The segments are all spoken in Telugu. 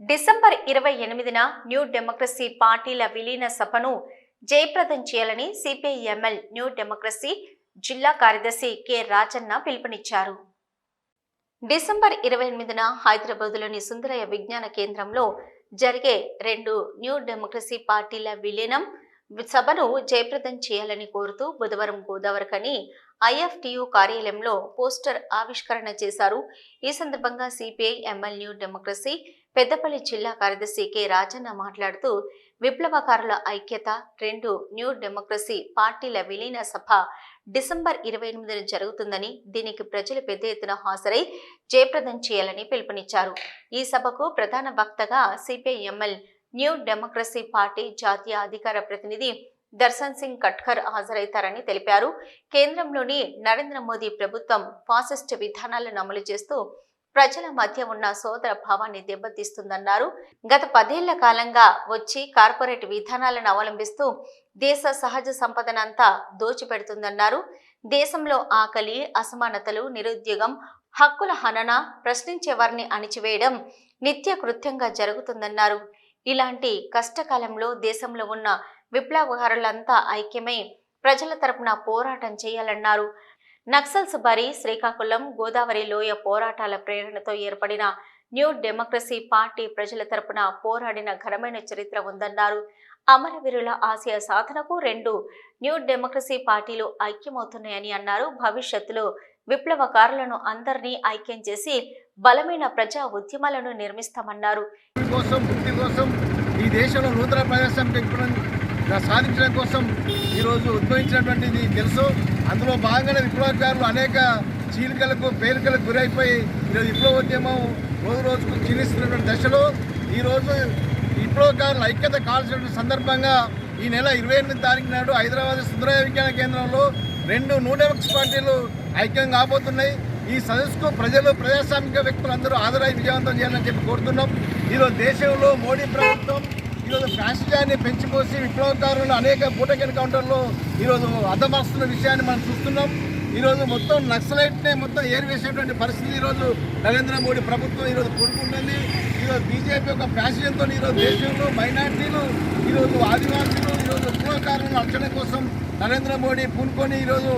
డిసెంబర్ ఇరవై ఎనిమిదిన న్యూ డెమోక్రసీ పార్టీల విలీన సభను జయప్రదం చేయాలని సిపిఐఎంఎల్ న్యూ డెమోక్రసీ జిల్లా కార్యదర్శి కె రాజన్న పిలుపునిచ్చారు. డిసెంబర్ ఇరవై ఎనిమిదిన హైదరాబాద్లోని సుందరయ్య విజ్ఞాన కేంద్రంలో జరిగే రెండు న్యూ డెమోక్రసీ పార్టీల విలీనం సభను జయప్రదం చేయాలని కోరుతూ బుధవారం గోదావరికని ఐఎఫ్టియు కార్యాలయంలో పోస్టర్ ఆవిష్కరణ చేశారు. ఈ సందర్భంగా CPI ML new democracy Peddapalli జిల్లా కార్యదర్శి కె. రాజన్న మాట్లాడుతూ విప్లవకారుల ఐక్యత రెండు న్యూ డెమోక్రసీ పార్టీల విలీన సభ డిసెంబర్ ఇరవై ఎనిమిదిన జరుగుతుందని దీనికి ప్రజలు పెద్ద ఎత్తున హాజరై జయప్రదం చేయాలని పిలుపునిచ్చారు. ఈ సభకు ప్రధాన వక్తగా సిపిఐఎంఎల్ న్యూ డెమోక్రసీ పార్టీ జాతీయ అధికార ప్రతినిధి దర్శన్ సింగ్ కట్కర్ హాజరవుతారని తెలిపారు. కేంద్రంలోని నరేంద్ర మోదీ ప్రభుత్వం ఫాసిస్ట్ విధానాలను అమలు చేస్తూ ప్రజల మధ్య ఉన్న సోదర భావాన్ని దెబ్బతీస్తుందన్నారు. గత పదేళ్ళ కాలంగా వచ్చి కార్పొరేట్ విధానాలను అవలంబిస్తూ దేశ సహజ సంపదనంతా దోచిపెడుతుందన్నారు. దేశంలో ఆకలి అసమానతలు నిరుద్యోగం హక్కుల హనన ప్రశ్నించే వారిని అణిచివేయడం నిత్య కృత్యంగా జరుగుతుందన్నారు. ఇలాంటి కష్టకాలంలో దేశంలో ఉన్న విప్లవకారులంతా ఐక్యమై ప్రజల తరపున పోరాటం చేయాలన్నారు. నక్సల్స్ బరి శ్రీకాకుళం గోదావరి లోయ పోరాటాల ప్రేరణతో ఏర్పడిన న్యూ డెమోక్రసీ పార్టీ ప్రజల తరపున పోరాడిన ఘనమైన చరిత్ర ఉందన్నారు. అమరవీరుల ఆశయ సాధనకు రెండు న్యూ డెమోక్రసీ పార్టీలు ఐక్యమవుతున్నాయని అన్నారు. భవిష్యత్తులో విప్లవకారులను అందరినీ ఐక్యం చేసి బలమైన ప్రజా ఉద్యమాలను నిర్మిస్తామన్నారు. ఈ దేశంలో నూతన ప్రజాస్వామ్య సాధించడం కోసం ఈరోజు ఉద్భవించినటువంటిది తెలుసు. అందులో భాగంగానే విప్లవకారులు అనేక చీలికలకు పేలికలకు గురైపోయి ఈరోజు విప్లవోద్యమం రోజు రోజుకు క్షీణిస్తున్నటువంటి దశలో ఈరోజు విప్లవకారులు ఐక్యత కాల్చినటువంటి సందర్భంగా ఈ నెల ఇరవై ఎనిమిది తారీఖు నాడు హైదరాబాద్ సుందరయ విజ్ఞాన కేంద్రంలో రెండు నూడెమక్స్ పార్టీలు ఐక్యం కాబోతున్నాయి. ఈ సదస్సుకు ప్రజలు ప్రజాస్వామిక వ్యక్తులు అందరూ హాజరై విజయవంతం చేయాలని చెప్పి కోరుతున్నాం. ఈరోజు దేశంలో మోడీ ప్రభుత్వం ఈరోజు ఫ్యాసిజాన్ని పెంచిపోసి విప్లవకారులు అనేక బూటక్ ఎన్కౌంటర్లో ఈరోజు అర్థమరుస్తున్న విషయాన్ని మనం చూస్తున్నాం. ఈరోజు మొత్తం నక్సలైట్నే మొత్తం ఏరివేసేటువంటి పరిస్థితి ఈరోజు నరేంద్ర మోడీ ప్రభుత్వం ఈరోజు కోరుకుంటుంది. ఈరోజు బీజేపీ యొక్క ఫ్యాషన్తో ఈరోజు దేశంలో మైనార్టీలు ఈరోజు ఆదివాసీలు ఈరోజు విప్లవకారులను రక్షణ కోసం నరేంద్ర మోడీ పూనుకొని ఈరోజు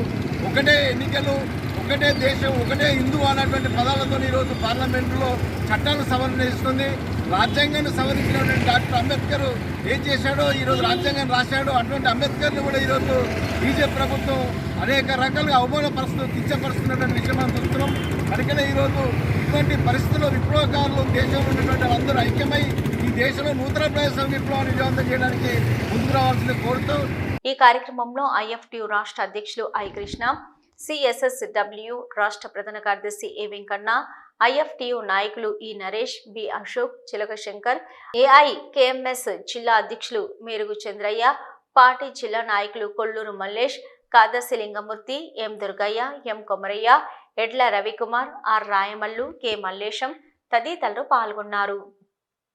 ఒకటే ఎన్నికలు ఒకటే దేశం ఒకటే హిందూ అన్నటువంటి పదాలతో ఈరోజు పార్లమెంటులో చట్టాలను సవరణ చేస్తుంది. రాజ్యాంగాన్ని సవరించినటువంటి డాక్టర్ అంబేద్కర్ ఏం చేశాడో ఈరోజు రాజ్యాంగాన్ని రాశాడో అటువంటి అంబేద్కర్ని కూడా ఈరోజు బీజేపీ ప్రభుత్వం అనేక రకాలుగా అవమానపరుస్తూ కించపరుస్తున్నటువంటి విషయం మనం చూస్తున్నాం. అందుకనే ఈరోజు ఇటువంటి పరిస్థితుల్లో విప్లవకారులు దేశంలో ఉన్నటువంటి వాళ్ళందరూ ఐక్యమై ఈ దేశంలో నూతన ప్రదేశం విప్లవాన్ని విజయవంతం చేయడానికి ముందుకు రావాల్సింది కోరుతూ ఈ కార్యక్రమంలో ఐఎఫ్టియు రాష్ట్ర అధ్యక్షులు ఐ కృష్ణ సిఎస్ఎస్డబ్ల్యూ రాష్ట్ర ప్రధాన కార్యదర్శి ఏ వెంకన్న ఐఎఫ్టియు నాయకులు ఈ నరేష్ బి అశోక్ చిలక శంకర్ ఏఐ కేఎంఎస్ జిల్లా అధ్యక్షులు మేరుగు చంద్రయ్య పార్టీ జిల్లా నాయకులు కొల్లూరు మల్లేష్ కాదసి లింగమూర్తి ఎం Durgaiah M Komaraiah Edla Ravikumar R Rayamallu K Mallesham తదితరులు పాల్గొన్నారు.